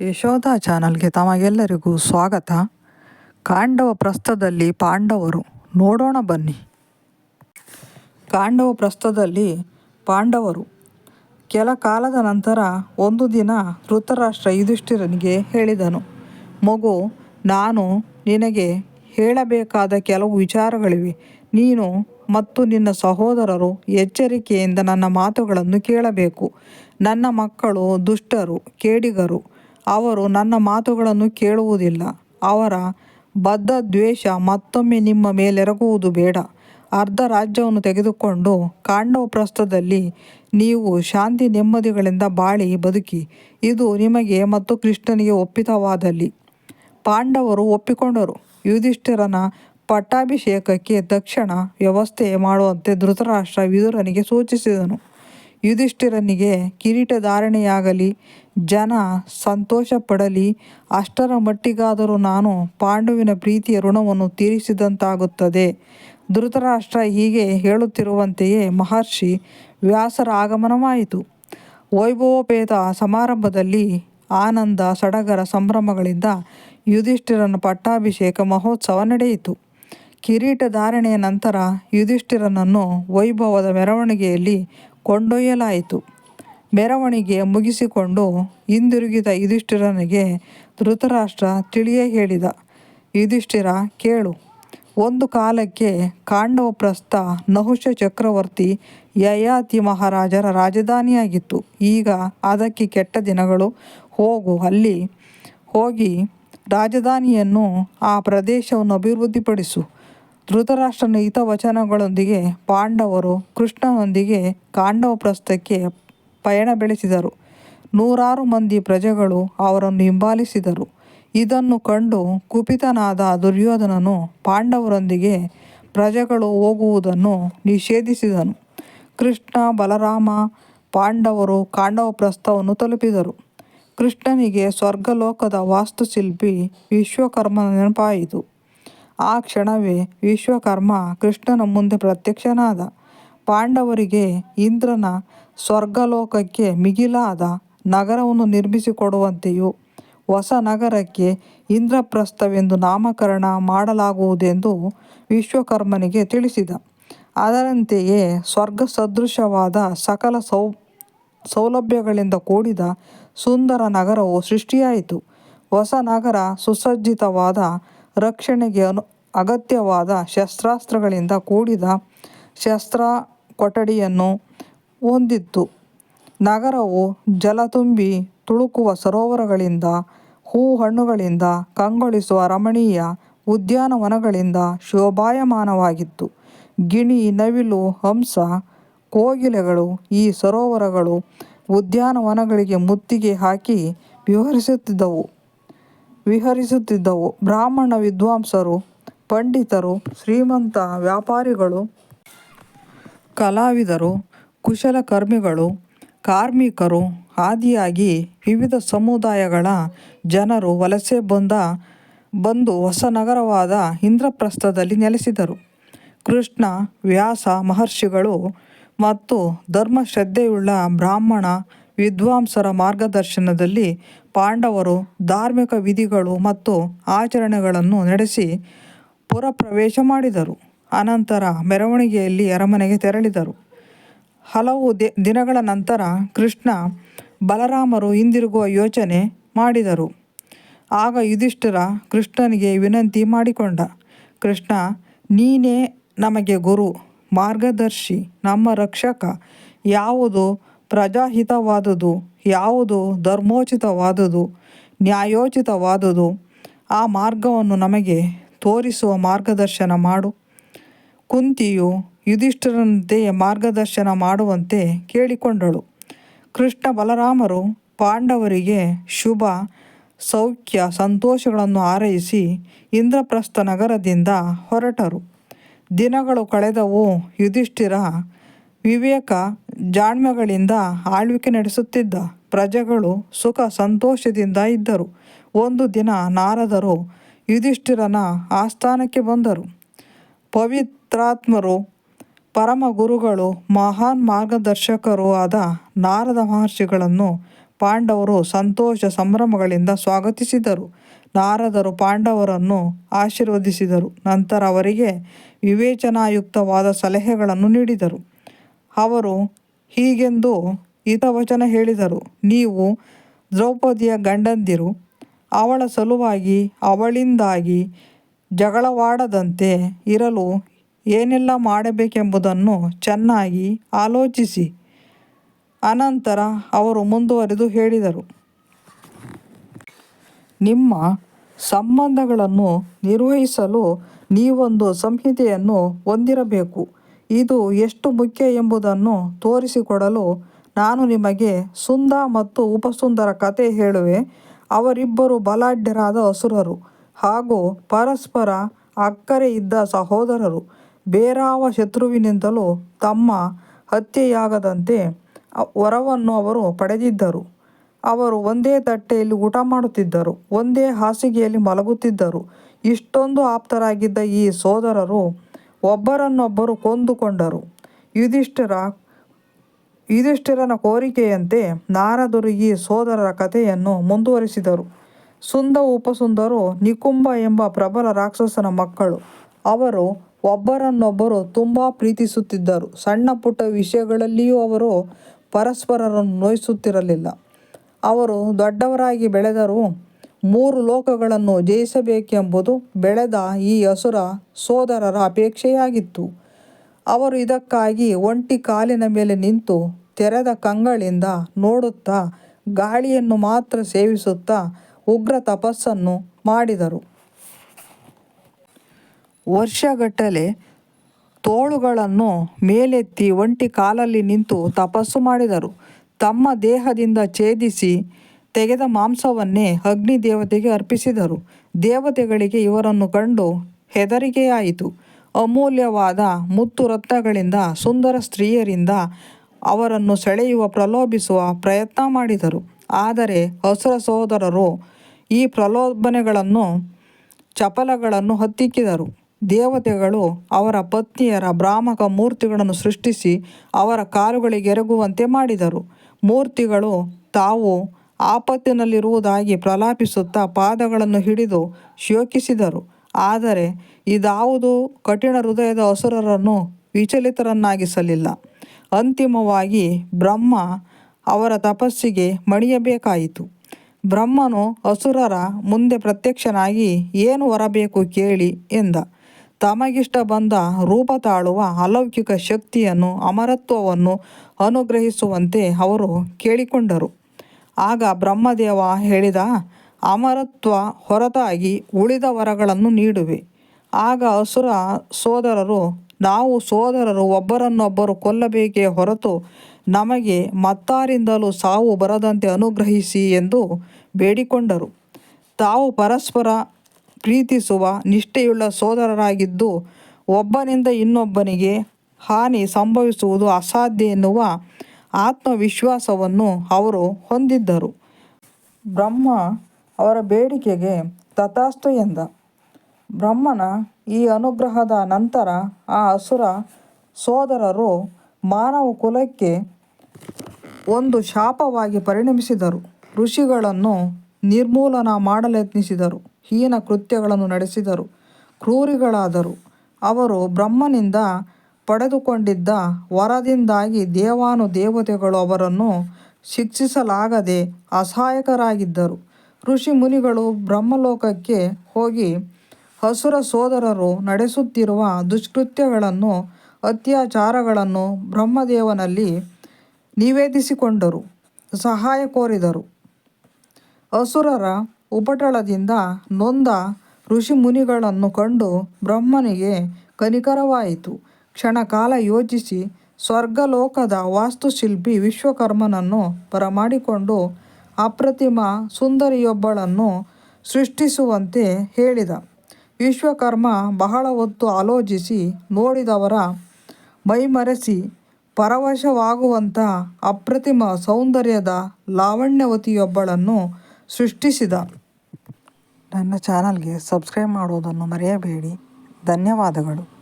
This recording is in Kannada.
ಯಶೋಧ ಚಾನಲ್ಗೆ ತಮಗೆಲ್ಲರಿಗೂ ಸ್ವಾಗತ. ಕಾಂಡವ ಪ್ರಸ್ಥದಲ್ಲಿ ಪಾಂಡವರು, ನೋಡೋಣ ಬನ್ನಿ. ಕಾಂಡವ ಪ್ರಸ್ಥದಲ್ಲಿ ಪಾಂಡವರು. ಕೆಲ ಕಾಲದ ನಂತರ ಒಂದು ದಿನ ಧೃತರಾಷ್ಟ್ರ ಯುಧಿಷ್ಠಿರನಿಗೆ ಹೇಳಿದನು, ಮಗು, ನಾನು ನಿನಗೆ ಹೇಳಬೇಕಾದ ಕೆಲವು ವಿಚಾರಗಳಿವೆ. ನೀನು ಮತ್ತು ನಿನ್ನ ಸಹೋದರರು ಎಚ್ಚರಿಕೆಯಿಂದ ನನ್ನ ಮಾತುಗಳನ್ನು ಕೇಳಬೇಕು. ನನ್ನ ಮಕ್ಕಳು ದುಷ್ಟರು, ಕೇಡಿಗರು ಅವರು ನನ್ನ ಮಾತುಗಳನ್ನು ಕೇಳುವುದಿಲ್ಲ. ಅವರ ಬದ್ಧ ದ್ವೇಷ ಮತ್ತೊಮ್ಮೆ ನಿಮ್ಮ ಮೇಲೆರಗುವುದು ಬೇಡ. ಅರ್ಧ ರಾಜ್ಯವನ್ನು ತೆಗೆದುಕೊಂಡು ಕಾಂಡವ ಪ್ರಸ್ಥದಲ್ಲಿ ನೀವು ಶಾಂತಿ ನೆಮ್ಮದಿಗಳಿಂದ ಬಾಳಿ ಬದುಕಿ. ಇದು ನಿಮಗೆ ಮತ್ತು ಕೃಷ್ಣನಿಗೆ ಒಪ್ಪಿತವಾದಲ್ಲಿ. ಪಾಂಡವರು ಒಪ್ಪಿಕೊಂಡರು. ಯುಧಿಷ್ಠಿರನ ಪಟ್ಟಾಭಿಷೇಕಕ್ಕೆ ತಕ್ಷಣ ವ್ಯವಸ್ಥೆ ಮಾಡುವಂತೆ ಧೃತರಾಷ್ಟ್ರ ವಿದುರನಿಗೆ ಸೂಚಿಸಿದನು. ಯುಧಿಷ್ಠಿರನಿಗೆ ಕಿರೀಟ ಧಾರಣೆಯಾಗಲಿ ಜನ ಸಂತೋಷ ಪಡಲಿ ಅಷ್ಟರ ಮಟ್ಟಿಗಾದರೂ ನಾನು ಪಾಂಡುವಿನ ಪ್ರೀತಿಯ ಋಣವನ್ನು ತೀರಿಸಿದಂತಾಗುತ್ತದೆ. ಧೃತರಾಷ್ಟ್ರ ಹೀಗೆ ಹೇಳುತ್ತಿರುವಂತೆಯೇ ಮಹರ್ಷಿ ವ್ಯಾಸರ ಆಗಮನವಾಯಿತು. ವೈಭವೋಪೇತ ಸಮಾರಂಭದಲ್ಲಿ ಆನಂದ, ಸಡಗರ ಸಂಭ್ರಮಗಳಿಂದ ಯುಧಿಷ್ಠಿರನ ಪಟ್ಟಾಭಿಷೇಕ ಮಹೋತ್ಸವ ನಡೆಯಿತು. ಕಿರೀಟ ಧಾರಣೆಯ ನಂತರ ಯುಧಿಷ್ಠಿರನನ್ನು ವೈಭವದ ಮೆರವಣಿಗೆಯಲ್ಲಿ ಕೊಂಡೊಯ್ಯಲಾಯಿತು. ಮೆರವಣಿಗೆ ಮುಗಿಸಿಕೊಂಡು ಹಿಂದಿರುಗಿದ ಯುಧಿಷ್ಠಿರನಿಗೆ ಧೃತರಾಷ್ಟ್ರ ತಿಳಿಯೇ ಹೇಳಿದ, ಯುಧಿಷ್ಠಿರ, ಕೇಳು. ಒಂದು ಕಾಲಕ್ಕೆ ಕಾಂಡವ ಪ್ರಸ್ಥ ನಹುಷ ಚಕ್ರವರ್ತಿ ಯಯಾತಿ ಮಹಾರಾಜರ ರಾಜಧಾನಿಯಾಗಿತ್ತು. ಈಗ ಅದಕ್ಕೆ ಕೆಟ್ಟ ದಿನಗಳು. ಹೋಗು, ಅಲ್ಲಿ ಹೋಗಿ ರಾಜಧಾನಿಯನ್ನು ಆ ಪ್ರದೇಶವನ್ನು ಅಭಿವೃದ್ಧಿಪಡಿಸು. ಧೃತರಾಷ್ಟ್ರನ ಹಿತವಚನಗಳೊಂದಿಗೆ ಪಾಂಡವರು ಕೃಷ್ಣನೊಂದಿಗೆ ಕಾಂಡವ ಪ್ರಸ್ಥಕ್ಕೆ ಪಯಣ ಬೆಳೆಸಿದರು. ನೂರಾರು ಮಂದಿ ಪ್ರಜೆಗಳು ಅವರನ್ನು ಹಿಂಬಾಲಿಸಿದರು. ಇದನ್ನು ಕಂಡು ಕುಪಿತನಾದ ದುರ್ಯೋಧನನು ಪಾಂಡವರೊಂದಿಗೆ ಪ್ರಜೆಗಳು ಹೋಗುವುದನ್ನು ನಿಷೇಧಿಸಿದನು. ಕೃಷ್ಣ, ಬಲರಾಮ ಪಾಂಡವರು ಕಾಂಡವ ಪ್ರಸ್ಥವನ್ನು ತಲುಪಿದರು. ಕೃಷ್ಣನಿಗೆ ಸ್ವರ್ಗಲೋಕದ ವಾಸ್ತುಶಿಲ್ಪಿ ವಿಶ್ವಕರ್ಮನ ನೆನಪಾಯಿತು. ಆ ಕ್ಷಣವೇ ವಿಶ್ವಕರ್ಮ ಕೃಷ್ಣನ ಮುಂದೆ ಪ್ರತ್ಯಕ್ಷನಾದ. ಪಾಂಡವರಿಗೆ ಇಂದ್ರನ ಸ್ವರ್ಗಲೋಕಕ್ಕೆ ಮಿಗಿಲಾದ ನಗರವನ್ನು ನಿರ್ಮಿಸಿಕೊಡುವಂತೆಯೂ ಹೊಸ ನಗರಕ್ಕೆ ಇಂದ್ರಪ್ರಸ್ಥವೆಂದು ನಾಮಕರಣ ಮಾಡಲಾಗುವುದೆಂದು ವಿಶ್ವಕರ್ಮನಿಗೆ ತಿಳಿಸಿದ. ಅದರಂತೆಯೇ ಸ್ವರ್ಗ ಸದೃಶವಾದ ಸಕಲ ಸೌ, ಸೌಲಭ್ಯಗಳಿಂದ ಕೂಡಿದ ಸುಂದರ ನಗರವು ಸೃಷ್ಟಿಯಾಯಿತು. ಹೊಸ ನಗರ ಸುಸಜ್ಜಿತವಾದ ರಕ್ಷಣೆಗೆ ಅನು ಅಗತ್ಯವಾದ ಶಸ್ತ್ರಾಸ್ತ್ರಗಳಿಂದ ಕೂಡಿದ ಶಸ್ತ್ರ ಕೊಠಡಿಯನ್ನು ಹೊಂದಿತ್ತು. ನಗರವು ಜಲತುಂಬಿ ತುಳುಕುವ ಸರೋವರಗಳಿಂದ ಹೂ ಹಣ್ಣುಗಳಿಂದ ಕಂಗೊಳಿಸುವ ರಮಣೀಯ ಉದ್ಯಾನವನಗಳಿಂದ ಶೋಭಾಯಮಾನವಾಗಿತ್ತು. ಗಿಣಿ, ನವಿಲು, ಹಂಸ, ಕೋಗಿಲೆಗಳು ಈ ಸರೋವರಗಳು ಉದ್ಯಾನವನಗಳಿಗೆ ಮುತ್ತಿಗೆ ಹಾಕಿ ವಿವರಿಸುತ್ತಿದ್ದವು. ವಿಹರಿಸುತ್ತಿದ್ದವು. ಬ್ರಾಹ್ಮಣ ವಿದ್ವಾಂಸರು, ಪಂಡಿತರು, ಶ್ರೀಮಂತ ವ್ಯಾಪಾರಿಗಳು, ಕಲಾವಿದರು, ಕುಶಲಕರ್ಮಿಗಳು, ಕಾರ್ಮಿಕರು ಆದಿಯಾಗಿ ವಿವಿಧ ಸಮುದಾಯಗಳ ಜನರು ವಲಸೆ ಬಂದ, ಬಂದು ಹೊಸ ನಗರವಾದ ಇಂದ್ರಪ್ರಸ್ಥದಲ್ಲಿ ನೆಲೆಸಿದರು. ಕೃಷ್ಣ, ವ್ಯಾಸ, ಮಹರ್ಷಿಗಳು ಮತ್ತು ಧರ್ಮಶ್ರದ್ಧೆಯುಳ್ಳ ಬ್ರಾಹ್ಮಣ ವಿದ್ವಾಂಸರ ಮಾರ್ಗದರ್ಶನದಲ್ಲಿ ಪಾಂಡವರು ಧಾರ್ಮಿಕ ವಿಧಿಗಳು ಮತ್ತು ಆಚರಣೆಗಳನ್ನು ನಡೆಸಿ ಪುರಪ್ರವೇಶ ಮಾಡಿದರು. ಅನಂತರ ಮೆರವಣಿಗೆಯಲ್ಲಿ ಅರಮನೆಗೆ ತೆರಳಿದರು. ಹಲವು ದಿನಗಳ ನಂತರ ಕೃಷ್ಣ ಬಲರಾಮರು ಹಿಂದಿರುಗುವ ಯೋಚನೆ ಮಾಡಿದರು. ಆಗ ಯುಧಿಷ್ಠಿರ ಕೃಷ್ಣನಿಗೆ ವಿನಂತಿ ಮಾಡಿಕೊಂಡ. ಕೃಷ್ಣ, ನೀನೇ ನಮಗೆ ಗುರು, ಮಾರ್ಗದರ್ಶಿ, ನಮ್ಮ ರಕ್ಷಕ, ಯಾವುದು ಪ್ರಜಾಹಿತವಾದುದು. ಯಾವುದು ಧರ್ಮೋಚಿತವಾದುದು, ನ್ಯಾಯೋಚಿತವಾದುದು, ಆ ಮಾರ್ಗವನ್ನು ನಮಗೆ ತೋರಿಸುವ ಮಾರ್ಗದರ್ಶನ ಮಾಡು. ಕುಂತಿಯು ಯುಧಿಷ್ಠಿರನಂತೆಯೇ ಮಾರ್ಗದರ್ಶನ ಮಾಡುವಂತೆ ಕೇಳಿಕೊಂಡಳು. ಕೃಷ್ಣ ಬಲರಾಮರು ಪಾಂಡವರಿಗೆ ಶುಭ, ಸೌಖ್ಯ, ಸಂತೋಷಗಳನ್ನು ಹಾರೈಸಿ ಇಂದ್ರಪ್ರಸ್ಥ ನಗರದಿಂದ ಹೊರಟರು. ದಿನಗಳು ಕಳೆದವು, ಯುಧಿಷ್ಠಿರ ವಿವೇಕ ಜಾಣ್ಮೆಗಳಿಂದ ಆಳ್ವಿಕೆ ನಡೆಸುತ್ತಿದ್ದ ಪ್ರಜೆಗಳು ಸುಖ ಸಂತೋಷದಿಂದ ಇದ್ದರು. ಒಂದು ದಿನ ನಾರದರು ಯುಧಿಷ್ಠಿರನ ಆಸ್ಥಾನಕ್ಕೆ ಬಂದರು. ಪವಿತ್ರಾತ್ಮರು ಪರಮ ಗುರುಗಳು ಮಹಾನ್ ಮಾರ್ಗದರ್ಶಕರೂ ಆದ ನಾರದ ಮಹರ್ಷಿಗಳನ್ನು ಪಾಂಡವರು ಸಂತೋಷ ಸಂಭ್ರಮಗಳಿಂದ ಸ್ವಾಗತಿಸಿದರು. ನಾರದರು ಪಾಂಡವರನ್ನು ಆಶೀರ್ವದಿಸಿದರು. ನಂತರ ಅವರಿಗೆ ವಿವೇಚನಾಯುಕ್ತವಾದ ಸಲಹೆಗಳನ್ನು ನೀಡಿದರು. ಅವರು ಹೀಗೆಂದು ಹಿತವಚನ ಹೇಳಿದರು. ನೀವು ದ್ರೌಪದಿಯ ಗಂಡಂದಿರು, ಅವಳ ಸಲುವಾಗಿ ಅವಳಿಂದಾಗಿ ಜಗಳವಾಡದಂತೆ ಇರಲು ಏನೆಲ್ಲ ಮಾಡಬೇಕೆಂಬುದನ್ನು ಚೆನ್ನಾಗಿ ಆಲೋಚಿಸಿ. ಅನಂತರ ಅವರು ಮುಂದುವರೆದು ಹೇಳಿದರು. ನಿಮ್ಮ ಸಂಬಂಧಗಳನ್ನು ನಿರ್ವಹಿಸಲು ನೀವೊಂದು ಸಂಹಿತೆಯನ್ನು ಹೊಂದಿರಬೇಕು. ಇದು ಎಷ್ಟು ಮುಖ್ಯ ಎಂಬುದನ್ನು ತೋರಿಸಿಕೊಡಲು ನಾನು ನಿಮಗೆ ಸುಂದ ಮತ್ತು ಉಪಸುಂದರ ಕತೆ ಹೇಳುವೆ. ಅವರಿಬ್ಬರು ಬಲಾಢ್ಯರಾದ ಅಸುರರು ಹಾಗೂ ಪರಸ್ಪರ ಅಕ್ಕರೆ ಇದ್ದ ಸಹೋದರರು. ಬೇರಾವ ಶತ್ರುವಿನಿಂದಲೂ ತಮ್ಮ ಹತ್ಯೆಯಾಗದಂತೆ ವರವನ್ನು ಅವರು ಪಡೆದಿದ್ದರು. ಅವರು ಒಂದೇ ತಟ್ಟೆಯಲ್ಲಿ ಊಟ ಮಾಡುತ್ತಿದ್ದರು, ಒಂದೇ ಹಾಸಿಗೆಯಲ್ಲಿ ಮಲಗುತ್ತಿದ್ದರು. ಇಷ್ಟೊಂದು ಆಪ್ತರಾಗಿದ್ದ ಈ ಸೋದರರು ಒಬ್ಬರನ್ನೊಬ್ಬರು ಕೊಂದುಕೊಂಡರು. ಯುಧಿಷ್ಠಿರ, ಯುಧಿಷ್ಠಿರನ ಕೋರಿಕೆಯಂತೆ ನಾರದರು ಈ ಸೋದರರ ಕಥೆಯನ್ನು ಮುಂದುವರಿಸಿದರು. ಸುಂದ ಉಪಸುಂದರು ನಿಕುಂಬ ಎಂಬ ಪ್ರಬಲ ರಾಕ್ಷಸನ ಮಕ್ಕಳು. ಅವರು ಒಬ್ಬರನ್ನೊಬ್ಬರು ತುಂಬ ಪ್ರೀತಿಸುತ್ತಿದ್ದರು. ಸಣ್ಣ ಪುಟ್ಟ ವಿಷಯಗಳಲ್ಲಿಯೂ ಅವರು ಪರಸ್ಪರರನ್ನು ನೋಯಿಸುತ್ತಿರಲಿಲ್ಲ. ಅವರು ದೊಡ್ಡವರಾಗಿ ಬೆಳೆದರೂ ಮೂರು ಲೋಕಗಳನ್ನು ಜಯಿಸಬೇಕೆಂಬುದು ಬೆಳೆದ ಈ ಅಸುರ ಸೋದರರ ಅಪೇಕ್ಷೆಯಾಗಿತ್ತು. ಅವರು ಇದಕ್ಕಾಗಿ ಒಂಟಿ ಕಾಲಿನ ಮೇಲೆ ನಿಂತು ತೆರೆದ ಕಂಗಳಿಂದ ನೋಡುತ್ತಾ ಗಾಳಿಯನ್ನು ಮಾತ್ರ ಸೇವಿಸುತ್ತಾ ಉಗ್ರ ತಪಸ್ಸನ್ನು ಮಾಡಿದರು. ವರ್ಷಗಟ್ಟಲೆ ತೋಳುಗಳನ್ನು ಮೇಲೆತ್ತಿ ಒಂಟಿ ಕಾಲಲ್ಲಿ ನಿಂತು ತಪಸ್ಸು ಮಾಡಿದರು. ತಮ್ಮ ದೇಹದಿಂದ ಛೇದಿಸಿ ತೆಗೆದ ಮಾಂಸವನ್ನೇ ಅಗ್ನಿ ದೇವತೆಗೆ ಅರ್ಪಿಸಿದರು. ದೇವತೆಗಳಿಗೆ ಇವರನ್ನು ಕಂಡು ಹೆದರಿಕೆಯಾಯಿತು. ಅಮೂಲ್ಯವಾದ ಮುತ್ತು ರತ್ನಗಳಿಂದ ಸುಂದರ ಸ್ತ್ರೀಯರಿಂದ ಅವರನ್ನು ಸೆಳೆಯುವ, ಪ್ರಲೋಭಿಸುವ ಪ್ರಯತ್ನ ಮಾಡಿದರು. ಆದರೆ ಹಸುರ ಸಹೋದರರು ಈ ಪ್ರಲೋಭನೆಗಳನ್ನು, ಚಪಲಗಳನ್ನು ಹತ್ತಿಕ್ಕಿದರು. ದೇವತೆಗಳು ಅವರ ಪತ್ನಿಯರ ಭ್ರಾಮಕ ಮೂರ್ತಿಗಳನ್ನು ಸೃಷ್ಟಿಸಿ ಅವರ ಕಾಲುಗಳಿಗೆ ಎರಗುವಂತೆ ಮಾಡಿದರು. ಮೂರ್ತಿಗಳು ತಾವು ಆಪತ್ತಿನಲ್ಲಿರುವುದಾಗಿ ಪ್ರಲಾಪಿಸುತ್ತಾ ಪಾದಗಳನ್ನು ಹಿಡಿದು ಶೋಕಿಸಿದರು. ಆದರೆ ಇದಾವುದು ಕಠಿಣ ಹೃದಯದ ಅಸುರರನ್ನು ವಿಚಲಿತರನ್ನಾಗಿಸಲಿಲ್ಲ. ಅಂತಿಮವಾಗಿ ಬ್ರಹ್ಮ ಅವರ ತಪಸ್ಸಿಗೆ ಮಣಿಯಬೇಕಾಯಿತು. ಬ್ರಹ್ಮನು ಅಸುರರ ಮುಂದೆ ಪ್ರತ್ಯಕ್ಷನಾಗಿ ಏನು ಹೊರಬೇಕು ಕೇಳಿ ಎಂದ. ತಮಗಿಷ್ಟ ಬಂದ ರೂಪ ತಾಳುವ ಅಲೌಕಿಕ ಶಕ್ತಿಯನ್ನು ಅಮರತ್ವವನ್ನು ಅನುಗ್ರಹಿಸುವಂತೆ ಅವರು ಕೇಳಿಕೊಂಡರು. ಆಗ ಬ್ರಹ್ಮದೇವ ಹೇಳಿದ, ಅಮರತ್ವ ಹೊರತಾಗಿ ಉಳಿದ ವರಗಳನ್ನು ನೀಡುವೆ. ಆಗ ಅಸುರ ಸೋದರರು, ನಾವು ಸೋದರರು ಒಬ್ಬರನ್ನೊಬ್ಬರು ಕೊಲ್ಲಬೇಕೇ ಹೊರತು ನಮಗೆ ಮತ್ತಾರಿಂದಲೂ ಸಾವು ಬರದಂತೆ ಅನುಗ್ರಹಿಸಿ ಎಂದು ಬೇಡಿಕೊಂಡರು. ತಾವು ಪರಸ್ಪರ ಪ್ರೀತಿಸುವ ನಿಷ್ಠೆಯುಳ್ಳ ಸೋದರರಾಗಿದ್ದು, ಒಬ್ಬನಿಂದ ಇನ್ನೊಬ್ಬನಿಗೆ ಹಾನಿ ಸಂಭವಿಸುವುದು ಅಸಾಧ್ಯ ಎನ್ನುವ ಆತ್ಮವಿಶ್ವಾಸವನ್ನು ಅವರು ಹೊಂದಿದ್ದರು. ಬ್ರಹ್ಮ ಅವರ ಬೇಡಿಕೆಗೆ ತಥಾಸ್ತು ಎಂದ. ಬ್ರಹ್ಮನ ಈ ಅನುಗ್ರಹದ ನಂತರ ಆ ಅಸುರ ಸೋದರರು ಮಾನವ ಕುಲಕ್ಕೆ ಒಂದು ಶಾಪವಾಗಿ ಪರಿಣಮಿಸಿದರು. ಋಷಿಗಳನ್ನು ನಿರ್ಮೂಲನ ಮಾಡಲೆತ್ನಿಸಿದರು. ಹೀನ ಕೃತ್ಯಗಳನ್ನು ನಡೆಸಿದರು. ಕ್ರೂರಿಗಳಾದರು. ಅವರು ಬ್ರಹ್ಮನಿಂದ ಪಡೆದುಕೊಂಡಿದ್ದ ವರದಿಂದಾಗಿ ದೇವಾನು ದೇವತೆಗಳು ಅವರನ್ನು ಶಿಕ್ಷಿಸಲಾಗದೆ ಅಸಹಾಯಕರಾಗಿದ್ದರು. ಋಷಿ ಮುನಿಗಳು ಬ್ರಹ್ಮಲೋಕಕ್ಕೆ ಹೋಗಿ ಹಸುರ ಸೋದರರು ನಡೆಸುತ್ತಿರುವ ದುಷ್ಕೃತ್ಯಗಳನ್ನು, ಅತ್ಯಾಚಾರಗಳನ್ನು ಬ್ರಹ್ಮದೇವನಲ್ಲಿ ನಿವೇದಿಸಿಕೊಂಡರು, ಸಹಾಯ ಕೋರಿದರು. ಅಸುರರ ಉಪಟಳದಿಂದ ನೊಂದ ಋಷಿಮುನಿಗಳನ್ನು ಕಂಡು ಬ್ರಹ್ಮನಿಗೆ ಕನಿಕರವಾಯಿತು. ಕ್ಷಣಕಾಲ ಯೋಚಿಸಿ ಸ್ವರ್ಗಲೋಕದ ವಾಸ್ತುಶಿಲ್ಪಿ ವಿಶ್ವಕರ್ಮನನ್ನು ಬರಮಾಡಿಕೊಂಡು ಅಪ್ರತಿಮ ಸುಂದರಿಯೊಬ್ಬಳನ್ನು ಸೃಷ್ಟಿಸುವಂತೆ ಹೇಳಿದ. ವಿಶ್ವಕರ್ಮ ಬಹಳ ಹೊತ್ತು ಆಲೋಚಿಸಿ ನೋಡಿದವರ ಮೈಮರೆಸಿ ಪರವಶವಾಗುವಂಥ ಅಪ್ರತಿಮ ಸೌಂದರ್ಯದ ಲಾವಣ್ಯವತಿಯೊಬ್ಬಳನ್ನು ಸೃಷ್ಟಿಸಿದ. ನನ್ನ ಚಾನಲ್ಗೆ ಸಬ್ಸ್ಕ್ರೈಬ್ ಮಾಡುವುದನ್ನು ಮರೆಯಬೇಡಿ. ಧನ್ಯವಾದಗಳು.